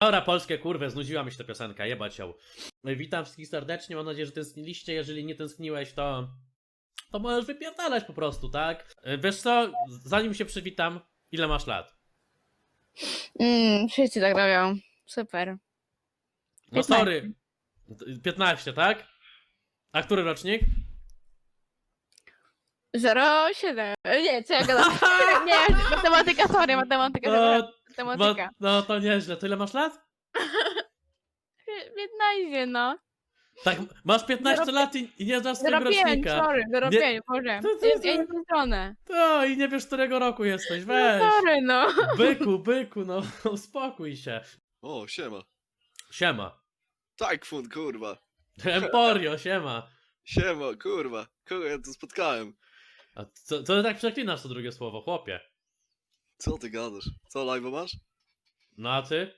Dobra, polskie kurwę, znudziła mi się ta piosenka, jebać ją. Witam wszystkich serdecznie, mam nadzieję, że tęskniliście. Jeżeli nie tęskniłeś, to. to możesz wypierdalać po prostu, tak? E, Wiesz co, zanim się przywitam, ile masz lat? Mm, wszyscy tak robią. Super. No 15. sorry. 15, tak? A który rocznik? 07. Nie, co ja gadam? Nie, matematyka, sorry, matematyka, dobra, No, matematyka. ma, no to nieźle. To ile masz lat? 15, no. Tak, masz 15 Zero- lat i, i nie znasz swojego 05, rocznika. sorry, 05, Boże. To- to- nie stronę. To i nie wiesz, którego roku jesteś, No weź. sorry, no. Byku, byku, no uspokój się. O, siema. Siema. Tajfun, kurwa. Emporio, siema. Siema, kurwa. Kogo ja tu spotkałem? A co, co ty tak przeklinasz to drugie słowo, chłopie? Co ty gadasz? Co, live masz? No a ty?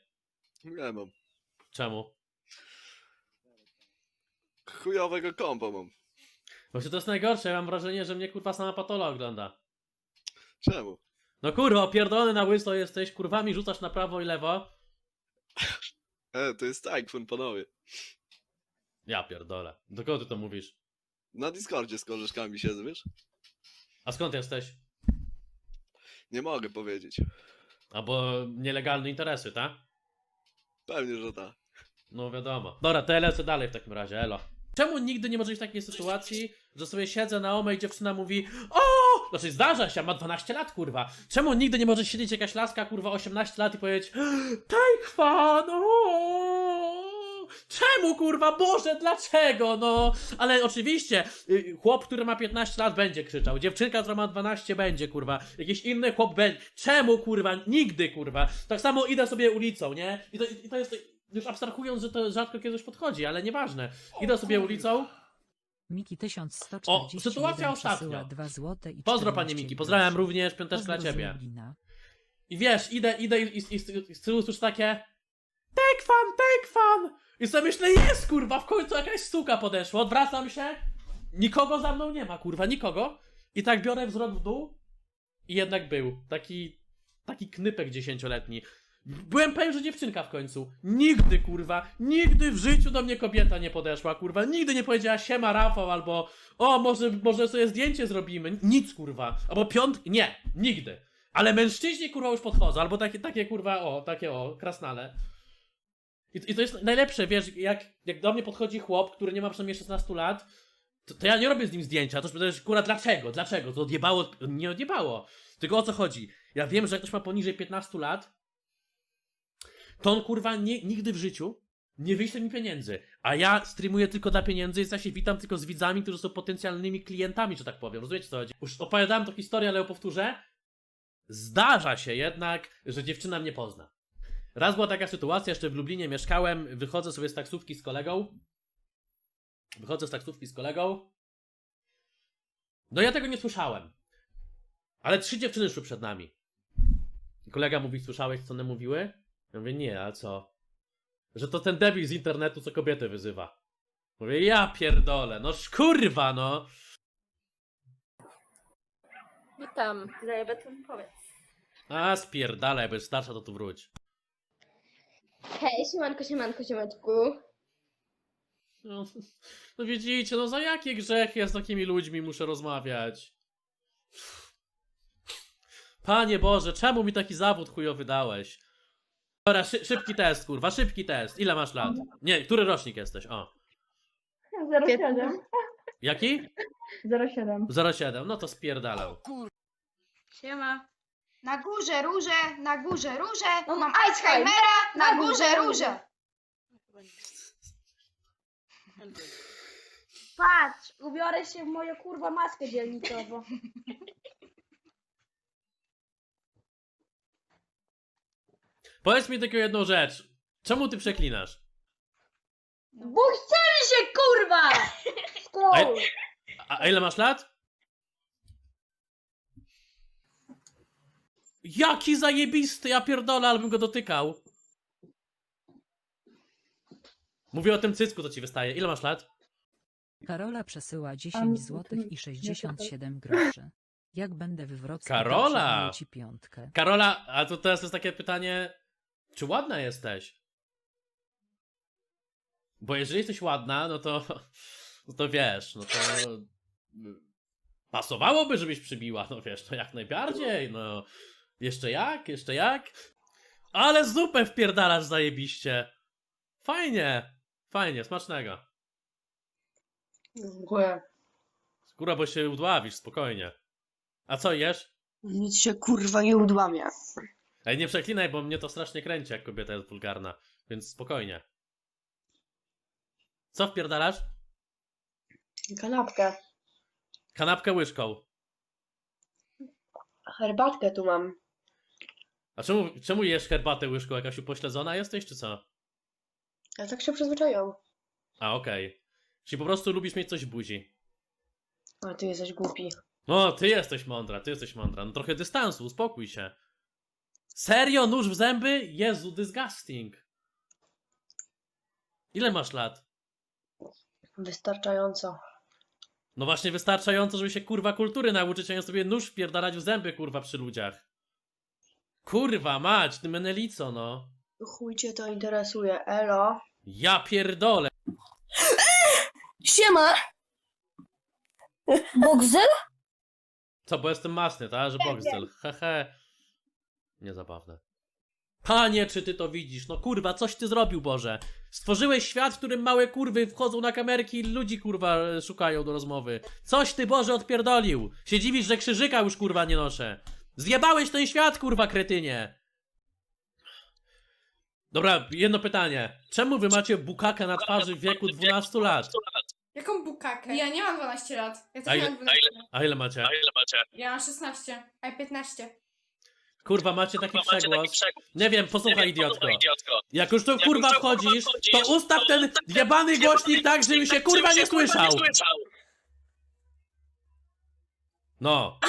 Nie mam. Czemu? Chujowego kompa mam. Właśnie to jest najgorsze, ja mam wrażenie, że mnie kurwa sama patola ogląda. Czemu? No kurwa, opierdolony na łyso jesteś, kurwami rzucasz na prawo i lewo. E, to jest Tajfun, panowie. Ja pierdolę. Do kogo ty to mówisz? Na Discordzie z koleżkami siedzę, wiesz? A skąd jesteś? Nie mogę powiedzieć. Albo nielegalne interesy, tak? Pewnie, że tak. No wiadomo. Dobra, to ja lecę dalej w takim razie, elo. Czemu nigdy nie może być takiej sytuacji, że sobie siedzę na omę i dziewczyna mówi O! Znaczy zdarza się, ma 12 lat, kurwa. Czemu nigdy nie może siedzieć jakaś laska, kurwa, 18 lat i powiedzieć Tajkwan, o! Czemu, kurwa, Boże, dlaczego, no? Ale oczywiście, y, chłop, który ma 15 lat będzie krzyczał, dziewczynka, która ma 12 będzie, kurwa, jakiś inny chłop będzie. Czemu, kurwa, nigdy, kurwa. Tak samo idę sobie ulicą, nie? I to, i to jest, już abstrahując, że to rzadko kiedyś podchodzi, ale nieważne. Idę sobie ulicą, Miki 1140 O, sytuacja ostatnia. 2 złote i Pozdro, panie 14 Miki, pozdrawiam groszy. również, piąteczka dla Pozdro z ciebie. Lublina. I wiesz, idę, idę i, i, i, i z tyłu słyszę takie Take fan, take fan! I sobie myślę, jest kurwa, w końcu jakaś suka podeszła, odwracam się, nikogo za mną nie ma, kurwa, nikogo. I tak biorę wzrok w dół i jednak był, taki, taki knypek dziesięcioletni. Byłem pewien, że dziewczynka w końcu. Nigdy, kurwa, nigdy w życiu do mnie kobieta nie podeszła, kurwa. Nigdy nie powiedziała siema Rafał albo o, może, może sobie zdjęcie zrobimy. Nic, kurwa. Albo piąt... Nie, nigdy. Ale mężczyźni, kurwa, już podchodzą. Albo takie, takie kurwa, o, takie o, krasnale. I, I to jest najlepsze, wiesz, jak, jak do mnie podchodzi chłop, który nie ma przynajmniej 16 lat, to, to ja nie robię z nim zdjęcia. To już pytasz, kurwa, dlaczego? Dlaczego? To odjebało? Nie odjebało. Tylko o co chodzi? Ja wiem, że jak ktoś ma poniżej 15 lat, to on, kurwa, nie, nigdy w życiu nie wyśle mi pieniędzy. A ja streamuję tylko dla pieniędzy, więc ja się witam tylko z widzami, którzy są potencjalnymi klientami, że tak powiem. Rozumiecie co chodzi? Już opowiadałem tą historię, ale ją powtórzę. Zdarza się jednak, że dziewczyna mnie pozna. Raz była taka sytuacja, jeszcze w Lublinie mieszkałem, wychodzę sobie z taksówki z kolegą. Wychodzę z taksówki z kolegą. No ja tego nie słyszałem. Ale trzy dziewczyny szły przed nami. I kolega mówi, słyszałeś co one mówiły? Ja mówię, nie, a co? Że to ten debil z internetu, co kobiety wyzywa. Mówię, ja pierdolę, no kurwa, no. Witam, Zajebetun, powiedz. A spierdalaj, bo jest starsza, to tu wróć. Hej, siemanko, siemanko, siemanku. No, no widzicie, no za jakie grzechy ja z takimi ludźmi muszę rozmawiać? Panie Boże, czemu mi taki zawód chujowy dałeś? Dobra, szy szybki test, kurwa, szybki test. Ile masz lat? Nie, który rocznik jesteś? O. 07. Jaki? 07. 07, no to spierdalał. Siema. Na górze róże, na górze róże, No, mam aj, Alzheimera, na na górze górze róże. Patrz, ubiorę się w moją kurwa maskę dzielnicową. Powiedz mi tylko jedną rzecz. Czemu ty przeklinasz? Bo chcieli się kurwa! A, a ile masz lat? Jaki zajebisty, ja pierdolę, ale bym go dotykał. Mówię o tym cycku, co ci wystaje. Ile masz lat? Karola przesyła Am- 10 złotych i 67 groszy. Jak będę we Wrocławiu, Karola! to ci piątkę. Karola, a to teraz jest takie pytanie, czy ładna jesteś? Bo jeżeli jesteś ładna, no to, no to wiesz, no to pasowałoby, żebyś przybiła, no wiesz, to jak najbardziej, no. Jeszcze jak, jeszcze jak. Ale zupę wpierdalasz zajebiście. Fajnie, fajnie, smacznego. Dziękuję. Skóra, bo się udławisz, spokojnie. A co jesz? Nic się kurwa nie udłamia. Ej, nie przeklinaj, bo mnie to strasznie kręci, jak kobieta jest wulgarna. Więc spokojnie. Co wpierdalasz? Kanapkę. Kanapkę łyżką. Herbatkę tu mam. A czemu, czemu jesz herbatę łyżką? Jakaś upośledzona jesteś, czy co? Ale tak się przyzwyczają. A, okej. Czyli po prostu lubisz mieć coś w buzi. A ty jesteś głupi. No, ty jesteś mądra, ty jesteś mądra. No trochę dystansu, uspokój się. Serio? Nóż w zęby? Jezu, disgusting. Ile masz lat? Wystarczająco. No właśnie wystarczająco, żeby się kurwa kultury nauczyć, a nie sobie nóż wpierdalać w zęby kurwa przy ludziach. Kurwa mać, ty menelico no. Chuj cię to interesuje. Elo. Ja pierdolę. Siema! Bogzel? Co, bo jestem masny, tak? Że Boxdel. Hehe. Niezabawne. Panie, czy ty to widzisz? No kurwa, coś ty zrobił, Boże. Stworzyłeś świat, w którym małe kurwy wchodzą na kamerki i ludzi kurwa szukają do rozmowy. Coś ty, Boże, odpierdolił. Się dziwisz, że krzyżyka już kurwa nie noszę. Zjebałeś ten świat, kurwa, kretynie. Dobra, jedno pytanie. Czemu wy macie bukaka na twarzy w wieku 12 lat? Jaką bukakę? Ja nie mam 12 lat. Ja A też ile- mam 12 lat. A ile macie? Ja mam 16, a ja 15. Kurwa, macie taki przegłos. Nie wiem, posłuchaj, idiotko. Jak już tu kurwa wchodzisz, to ustaw ten jebany głośnik tak, żeby się kurwa nie słyszał. No.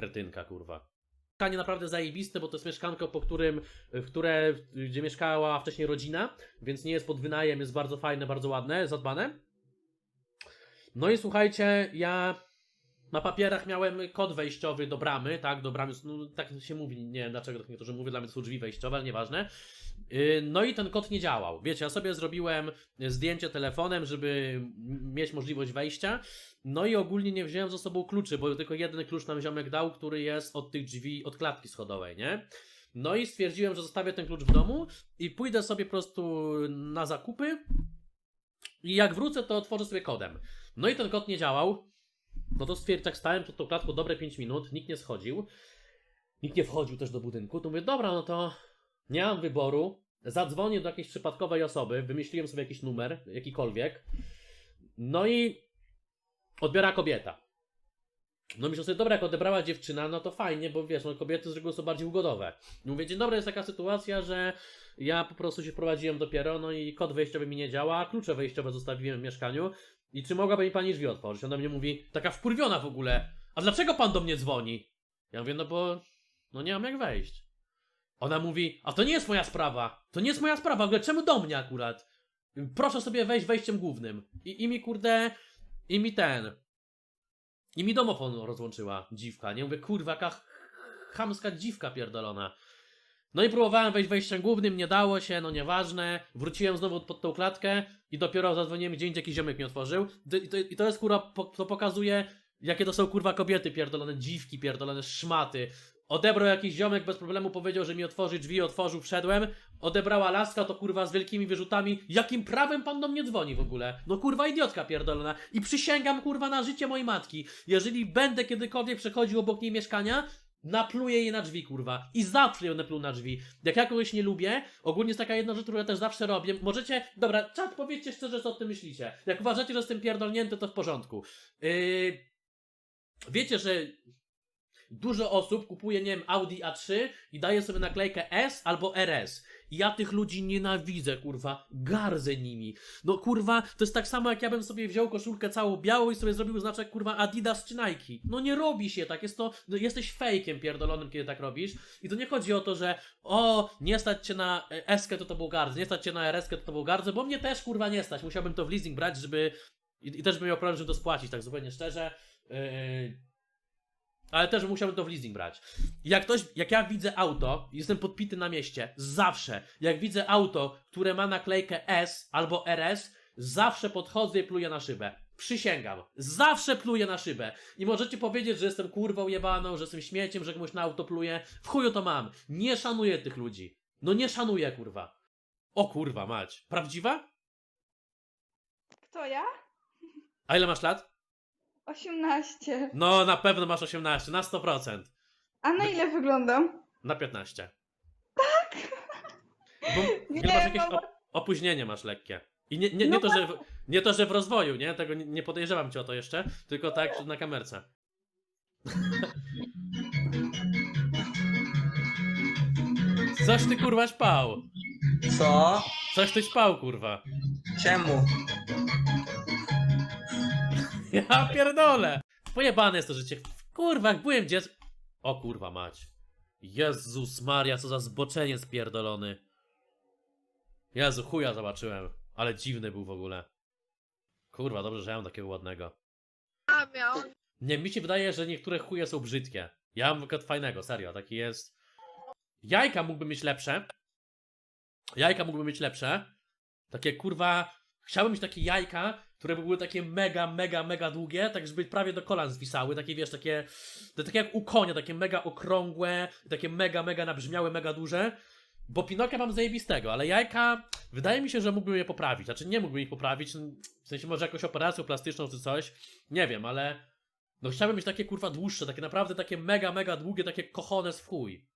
Kretynka, kurwa. Mieszkanie naprawdę zajebiste, bo to jest mieszkanko, po którym, w które, gdzie mieszkała wcześniej rodzina, więc nie jest pod wynajem, jest bardzo fajne, bardzo ładne, zadbane. No i słuchajcie, ja na papierach miałem kod wejściowy do bramy, tak, do bramy, no, tak się mówi, nie wiem dlaczego tak niektórzy mówią, dla mnie to są drzwi wejściowe, ale nieważne. Yy, No i ten kod nie działał. Wiecie, ja sobie zrobiłem zdjęcie telefonem, żeby mieć możliwość wejścia. No i ogólnie nie wziąłem ze sobą kluczy, bo tylko jeden klucz nam ziomek dał, który jest od tych drzwi, od klatki schodowej, nie? No i stwierdziłem, że zostawię ten klucz w domu i pójdę sobie po prostu na zakupy i jak wrócę, to otworzę sobie kodem. No i ten kod nie działał. No to stwierdziłem, tak stałem przed tą klatką dobre 5 minut, nikt nie schodził. Nikt nie wchodził też do budynku. To mówię, dobra, no to nie mam wyboru. Zadzwonię do jakiejś przypadkowej osoby, wymyśliłem sobie jakiś numer, jakikolwiek. No i odbiera kobieta. No myślę sobie, dobra, jak odebrała dziewczyna, no to fajnie, bo wiesz, no kobiety z reguły są bardziej ugodowe. Mówię, dzień dobry, jest taka sytuacja, że ja po prostu się wprowadziłem dopiero, no i kod wejściowy mi nie działa, klucze wejściowe zostawiłem w mieszkaniu. I czy mogłaby mi pani drzwi otworzyć? Ona mnie mówi, taka wkurwiona w ogóle. A dlaczego pan do mnie dzwoni? Ja mówię, no bo no nie mam jak wejść. Ona mówi, a to nie jest moja sprawa. To nie jest moja sprawa, w ogóle czemu do mnie akurat? Proszę sobie wejść wejściem głównym. I, i mi kurde, i mi ten. I mi domofon rozłączyła dziwka. Nie mówię, kurwa, jaka ch- chamska dziwka pierdolona. No i próbowałem wejść wejściem głównym, nie dało się, no nieważne. Wróciłem znowu pod tą klatkę i dopiero zadzwoniłem gdzie indziej jakiś ziomek mi otworzył. I to, i to jest kurwa, to pokazuje, jakie to są kurwa kobiety pierdolone, dziwki pierdolone, szmaty. Odebrał jakiś ziomek, bez problemu powiedział, że mi otworzy drzwi, otworzył, wszedłem. Odebrała laska, to kurwa z wielkimi wyrzutami. Jakim prawem pan do mnie dzwoni w ogóle? No kurwa idiotka pierdolona. I przysięgam kurwa na życie mojej matki. Jeżeli będę kiedykolwiek przechodził obok niej mieszkania, napluję jej na drzwi, kurwa. I zawsze ją napluł na drzwi. Jak ja kogoś nie lubię, ogólnie jest taka jedna rzecz, którą ja też zawsze robię. Możecie, dobra, czat, powiedzcie szczerze, co o tym myślicie. Jak uważacie, że jestem pierdolnięty, to w porządku. Yy... Wiecie, że dużo osób kupuje, nie wiem, Audi A3 i daje sobie naklejkę S albo RS. Ja tych ludzi nienawidzę, kurwa. Gardzę nimi. No kurwa, to jest tak samo jak ja bym sobie wziął koszulkę całą białą i sobie zrobił znaczek kurwa Adidas czy Nike. No nie robi się tak, jest to, no, jesteś fejkiem pierdolonym, kiedy tak robisz. I to nie chodzi o to, że o, nie stać cię na S-kę, to to był gardzę, nie stać cię na RS-kę, to to był gardzę, bo mnie też kurwa nie stać. Musiałbym to w leasing brać, żeby i, i też bym miał problem, żeby to spłacić, tak zupełnie szczerze. Yy... ale też musiałbym to w leasing brać. Jak ktoś, jak ja widzę auto, jestem podpity na mieście, zawsze, jak widzę auto, które ma naklejkę S albo RS, zawsze podchodzę i pluję na szybę. Przysięgam. Zawsze pluję na szybę. I możecie powiedzieć, że jestem kurwą jebaną, że jestem śmieciem, że komuś na auto pluję. W chuju to mam. Nie szanuję tych ludzi. No nie szanuję, kurwa. O kurwa, mać. Prawdziwa? Kto ja? A ile masz lat? 18. No, na pewno masz 18, na 100%. A na ile wyglądam? Na 15. Tak? Bo Nie, nie, masz jakieś no- op- opóźnienie masz lekkie. I nie, nie, nie, No to, że w, nie to, że w rozwoju, nie? Tego nie, nie podejrzewam cię o to jeszcze, tylko tak na kamerce. Coś ty kurwa śpał. Co? Coś ty śpał, kurwa. Czemu? Ja pierdolę. Pojebane jest to życie. Kurwa, jak byłem dzieckiem. O kurwa mać. Jezus Maria, co za zboczenie spierdolony. Jezu, chuja zobaczyłem. Ale dziwny był w ogóle. Kurwa, dobrze, że ja mam takiego ładnego. Nie, mi się wydaje, że niektóre chuje są brzydkie. Ja mam tylko fajnego, serio, taki jest. Jajka mógłby mieć lepsze. Jajka mógłby mieć lepsze. Takie kurwa. Chciałbym mieć takie jajka, które by były takie mega, mega, mega długie, tak żeby prawie do kolan zwisały. Takie wiesz, takie. Takie jak u konia, takie mega okrągłe, takie mega, mega nabrzmiałe, mega duże. Bo Pinokia mam zajebistego, ale jajka wydaje mi się, że mógłbym je poprawić. Znaczy nie mógłbym ich poprawić, w sensie może jakąś operacją plastyczną czy coś. Nie wiem, ale no chciałbym mieć takie kurwa dłuższe, takie naprawdę takie mega, mega długie, takie kochone w chuj.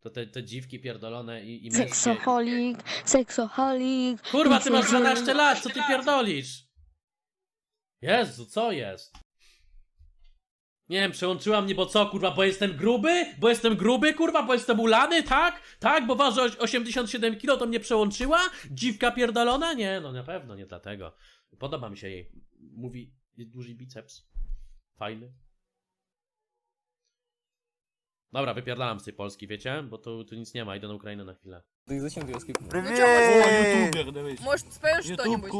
To te, te dziwki pierdolone i, i męskie. Seksoholik, seksoholik. Kurwa, ty masz 12 lat, co ty pierdolisz? Jezu, co jest? Nie wiem, przełączyła mnie, bo co, kurwa, bo jestem gruby? Bo jestem gruby, kurwa, bo jestem ulany, tak? Tak, bo waży oś- 87 kilo, to mnie przełączyła? Dziwka pierdolona? Nie, no na pewno, nie dlatego. Podoba mi się jej. Mówi, jest duży biceps. Fajny. Dobra, wypierdalam z tej Polski, wiecie? Bo tu, tu nic nie ma, idę na Ukrainę na chwilę. Может, споешь что-нибудь?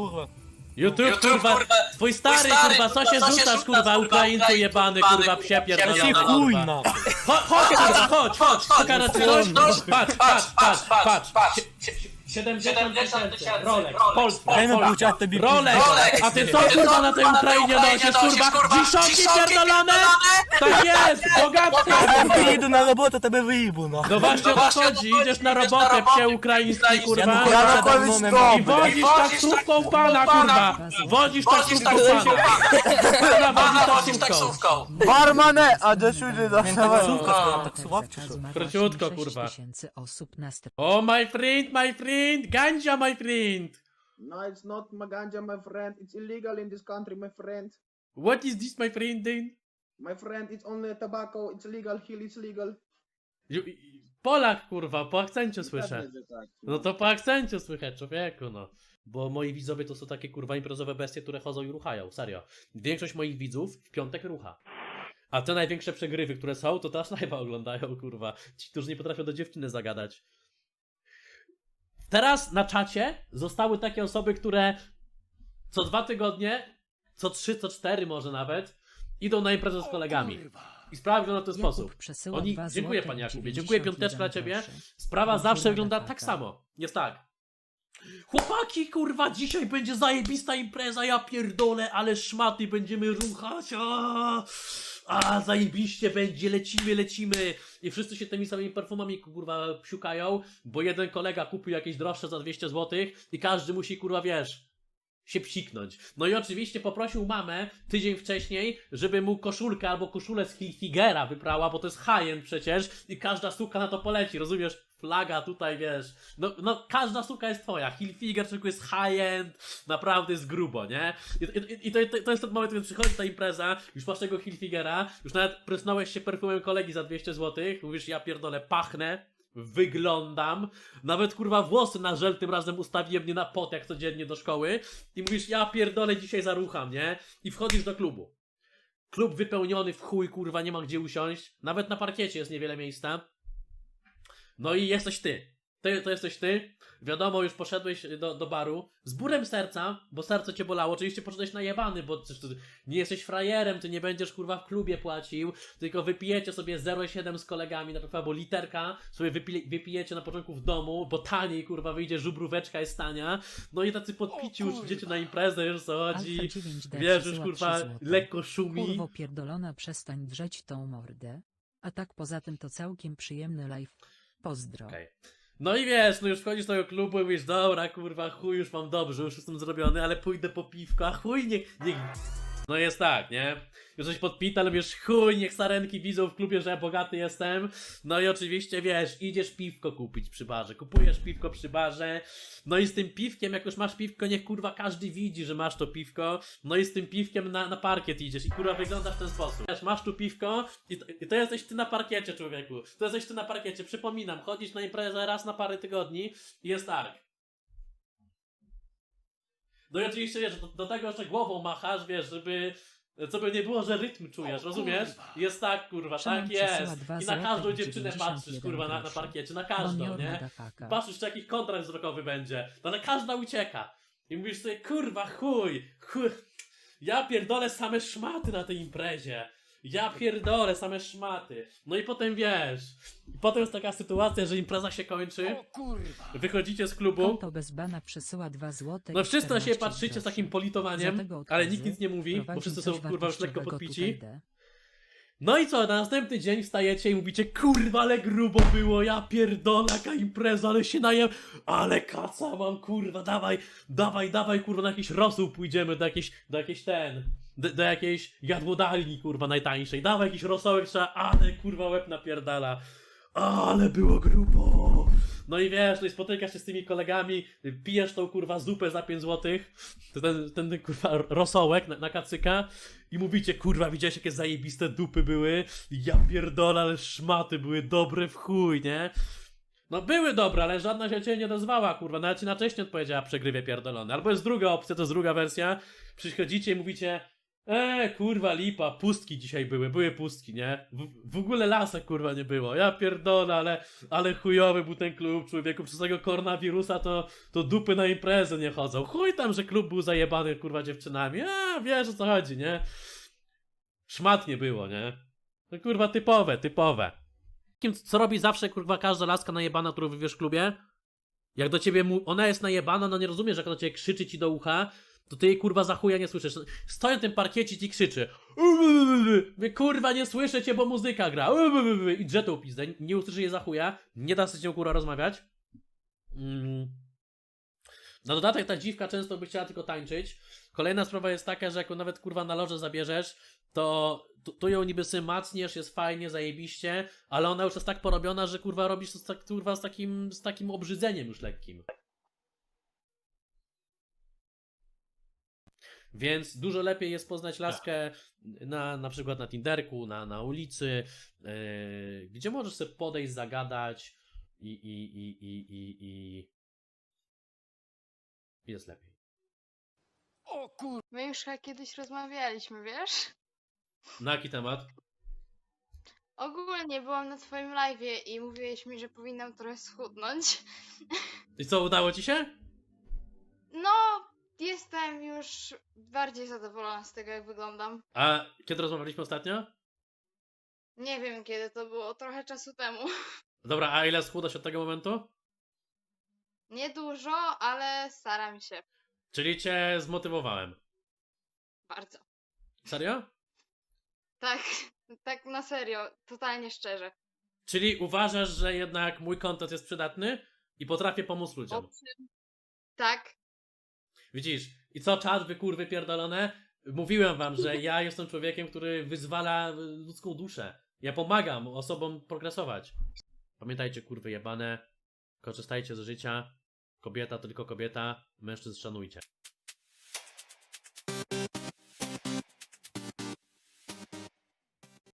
YouTube, kurwa, twój stary, kurwa, co się rzucasz, kurwa, Ukraińcu jebany, kurwa, psie pierdolony, kurwa. Chodź, chodź, kurwa, chodź, chodź, pokażę ci coś, patrz, patrz, patrz, patrz, Sie- 70 tysięcy, Rolex, Polska, Polska, Rolex, a ty co, kurwa, na tej Ukrainie nosisz, kurwa, dziesiątki pierdolone? Tak jest, bogatka, Idę na robotę, tebe wyjebу, no. no właśnie o to chodzi, idziesz na robotę, psie ukraiński, kurwa, i wozisz taksówką pana, kurwa, wozisz taksówką pana, kurwa, wozisz taksówką. Barmane, a do siudy do Króciutko, kurwa. tysięcy osób na stronie. Oh my friend, my friend, ganja my friend. No, it's not maganja, my friend. It's illegal in this country, my friend. What is this my friend then? My friend, it's only tobacco. It's legal. Here it's legal. You- Polak, kurwa, po akcencie słyszę. No to po akcencie słychać, człowieku, no. Bo moi widzowie to są takie kurwa imprezowe bestie, które chodzą i ruchają, serio. Większość moich widzów w piątek rucha. A te największe przegrywy, które są, to też live'a oglądają, kurwa. Ci, którzy nie potrafią do dziewczyny zagadać. Teraz na czacie zostały takie osoby, które co dwa tygodnie, co trzy, co cztery może nawet, idą na imprezę z kolegami. I sprawa wygląda w ten sposób. Oni, dziękuję panie Jakubie, dziękuję 91 piąteczka dla ciebie. Sprawa zawsze wygląda taka. tak samo. Jest tak. Chłopaki, kurwa, dzisiaj będzie zajebista impreza, ja pierdolę, ale szmaty będziemy ruchać, a, a zajebiście będzie, lecimy, lecimy. I wszyscy się tymi samymi perfumami, kurwa, psiukają, bo jeden kolega kupił jakieś droższe za 200 zł i każdy musi, kurwa, wiesz, się psiknąć. No i oczywiście poprosił mamę tydzień wcześniej, żeby mu koszulkę albo koszulę z Hilfigera wyprała, bo to jest high-end przecież i każda suka na to poleci, rozumiesz? Flaga tutaj, wiesz. No, no każda suka jest twoja. Hilfiger tylko jest high-end, naprawdę jest grubo, nie? I, i, i to, to, jest ten moment, kiedy przychodzi ta impreza, już masz tego Hilfigera, już nawet prysnąłeś się perfumem kolegi za 200 zł, mówisz, ja pierdolę, pachnę, wyglądam, nawet kurwa włosy na żel tym razem ustawiłem nie na pot jak codziennie do szkoły i mówisz, ja pierdolę dzisiaj zarucham, nie? I wchodzisz do klubu. Klub wypełniony w chuj, kurwa, nie ma gdzie usiąść. Nawet na parkiecie jest niewiele miejsca. No i jesteś ty. ty, to jesteś ty, wiadomo, już poszedłeś do, do baru, z bólem serca, bo serce cię bolało, oczywiście poszedłeś najebany, bo przecież ty nie jesteś frajerem, ty nie będziesz kurwa w klubie płacił, tylko wypijecie sobie 0,7 z kolegami, na przykład, bo literka sobie wypije, wypijecie na początku w domu, bo taniej kurwa wyjdzie żubróweczka jest tania, no i tacy podpici już idziecie na imprezę, wiesz o co chodzi, Alfa 9D wiesz, już kurwa 3 złote. lekko szumi. Kurwo pierdolona przestań drzeć tą mordę. A tak poza tym to całkiem przyjemny live. Pozdro. No i wiesz, no już wchodzisz do tego klubu i mówisz, dobra, kurwa, chuj, już mam dobrze, już jestem zrobiony, ale pójdę po piwko, a chuj, niech, niech... No jest tak, nie? Już coś podpita, wiesz, chuj, niech sarenki widzą w klubie, że ja bogaty jestem. No i oczywiście, wiesz, idziesz piwko kupić przy barze, kupujesz piwko przy barze, no i z tym piwkiem, jak już masz piwko, niech kurwa każdy widzi, że masz to piwko, no i z tym piwkiem na, na parkiet idziesz i kurwa wygląda w ten sposób. Wiesz, masz tu piwko i to, i to jesteś ty na parkiecie, człowieku. To jesteś ty na parkiecie, przypominam, chodzisz na imprezę raz na parę tygodni i jest targ. No i oczywiście, wiesz, do, do tego jeszcze głową machasz, wiesz, żeby... Co by nie było, że rytm czujesz, rozumiesz? Jest tak, kurwa, tak jest. I na każdą dziewczynę 91 patrzysz, kurwa, na, na parkiecie, na każdą, nie? Patrzysz, czy jakiś kontrakt wzrokowy będzie. To na każda ucieka. I mówisz sobie, kurwa, chuj, chuj. Ja pierdolę same szmaty na tej imprezie. Ja pierdolę same szmaty. No i potem wiesz. Potem jest taka sytuacja, że impreza się kończy. Wychodzicie z klubu. Konto bez bana przesyła 2 złote. No i wszyscy na siebie 14 patrzycie z groszy. takim Za politowaniem, tego ale nikt nic nie mówi, bo prowadzi wszyscy są coś kurwa już lekko wartościowego podpici. tutaj D. No i co, na następny dzień wstajecie i mówicie, kurwa, ale grubo było, ja pierdolę, jaka impreza, ale się najem, ale kaca mam, kurwa, dawaj, dawaj, dawaj, kurwa, na jakiś rosół pójdziemy, do jakiejś, do jakiejś ten, do, do jakiejś jadłodalni, kurwa, najtańszej, dawaj jakiś rosołek, trzeba, ale, kurwa, łeb napierdala, ale było grubo. No i wiesz, no i spotykasz się z tymi kolegami, pijesz tą kurwa zupę za 5 złotych, ten, ten, kurwa rosołek na, na kacyka i mówicie, kurwa, widziałeś jakie zajebiste dupy były? Ja pierdolę, ale szmaty były dobre w chuj, nie? No były dobre, ale żadna się cię nie dozwała, kurwa, nawet ci na cześć nie odpowiedziała przegrywie pierdolony. Albo jest druga opcja, to jest druga wersja, przychodzicie i mówicie, e, kurwa, lipa, pustki dzisiaj były, były pustki, nie? W, w ogóle lasek, kurwa, nie było. Ja pierdolę, ale, ale chujowy był ten klub, człowieku, przez tego koronawirusa to, to dupy na imprezę nie chodzą. Chuj tam, że klub był zajebany, kurwa, dziewczynami. A, wiesz o co chodzi, nie? Szmat nie było, nie? To kurwa typowe, typowe. Kim, co robi zawsze, kurwa, każda laska najebana, którą wywiesz w klubie? Jak do ciebie mu, ona jest najebana, no nie rozumiesz, jak do ciebie krzyczy ci do ucha, to ty jej kurwa za chuja nie słyszysz. Stoi na tym parkiecie i ci krzyczy. Mówię, kurwa, nie słyszę cię, bo muzyka gra. I drze tą pizdę. Nie usłyszy jej za chuja. Nie da się z nią kurwa rozmawiać. Mm. Na dodatek ta dziwka często by chciała tylko tańczyć. Kolejna sprawa jest taka, że jak nawet kurwa na loże zabierzesz, to tu, tu ją niby sy macniesz, jest fajnie, zajebiście, ale ona już jest tak porobiona, że kurwa robisz to z, tak, kurwa, z, takim, z takim obrzydzeniem już lekkim. Więc dużo lepiej jest poznać laskę na, na przykład na Tinderku, na, na ulicy, yy, gdzie możesz sobie podejść, zagadać i, i, i, i, i, i jest lepiej. My już chyba kiedyś rozmawialiśmy, wiesz? Na jaki temat? Ogólnie byłam na twoim live'ie i mówiłeś mi, że powinnam trochę schudnąć. I co, udało ci się? No, jestem już bardziej zadowolona z tego, jak wyglądam. A kiedy rozmawialiśmy ostatnio? Nie wiem kiedy to było, trochę czasu temu. Dobra, a ile schudłaś od tego momentu? Niedużo, ale staram się Czyli cię zmotywowałem. bardzo. Serio? Tak, tak na serio, totalnie szczerze. Czyli uważasz, że jednak mój kontent jest przydatny i potrafię pomóc ludziom. Owszem. Tak, Widzisz? I co czat, wy kurwy pierdolone? Mówiłem wam, że ja jestem człowiekiem, który wyzwala y, ludzką duszę. Ja pomagam osobom progresować. Pamiętajcie, kurwy jebane, korzystajcie z życia. Kobieta tylko kobieta, mężczyzn szanujcie.